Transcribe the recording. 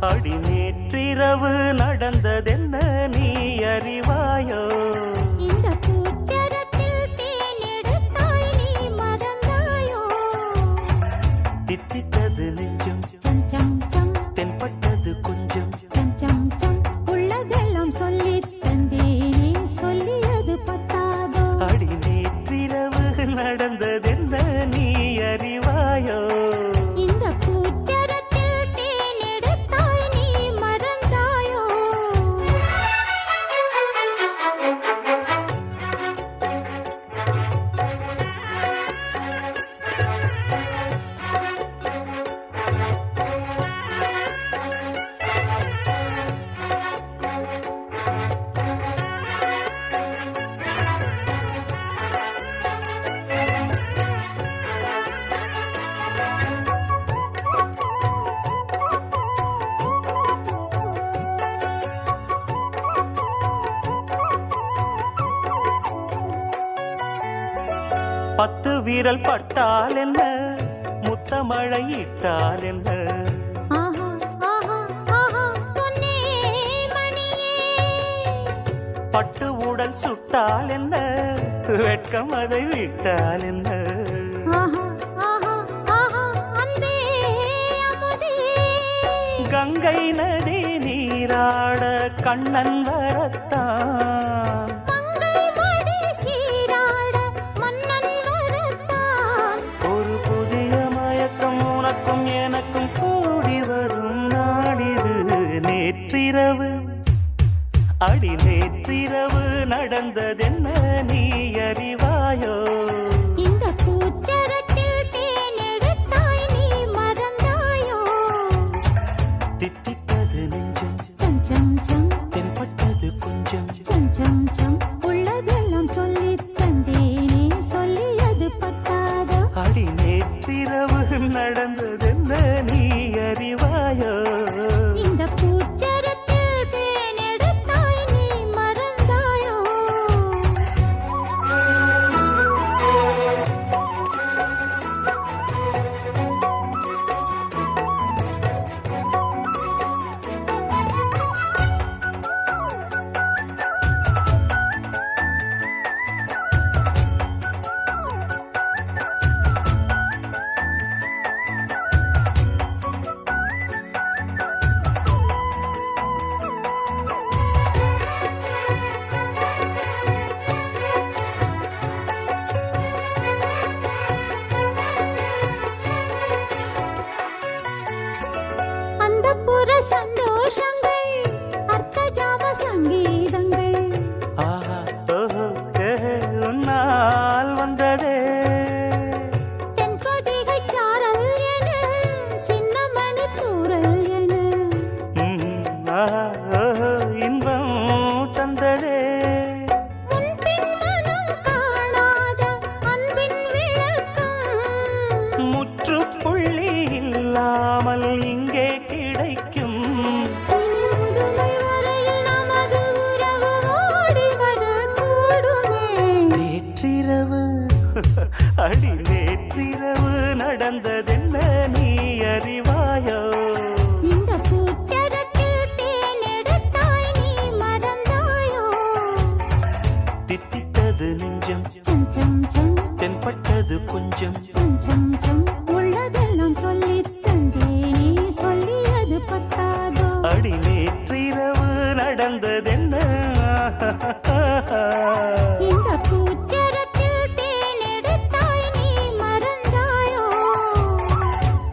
அடி நேற்றிரவு நடந்ததென்ன நீ அறிவாயோ? தித்தித்தது நெஞ்சம் பத்து வீரல் பட்டால் என்ன? முத்தமழை இட்டால் என்ன பட்டு உடல் சுட்டால் என்ன? வெட்கம் அதை விட்டால் என்ன? கங்கை நதி நீராட கண்ணன் வரத்தான். நடந்ததென்ன நீ அறிவாயோ? இந்த பூச்சரத்தில் தேனெடுத்தாய் நீ மறந்தாயோ? தித்தித்தது நெஞ்சம். சம் சம் சம். தென்பட்டது கொஞ்சம் சம் சம் சம். உள்ளதெல்லாம் சொல்லித் தந்தேனே சொல்லியது பத்தாதோ? அடி நேற்றிரவு நடந்ததென்ன இல்லாமல் இங்கே கிடைக்கும். நேற்றிரவு அடி நேற்றிரவு நடந்ததென்ன நீ அறிவாயோ? ha ha ha.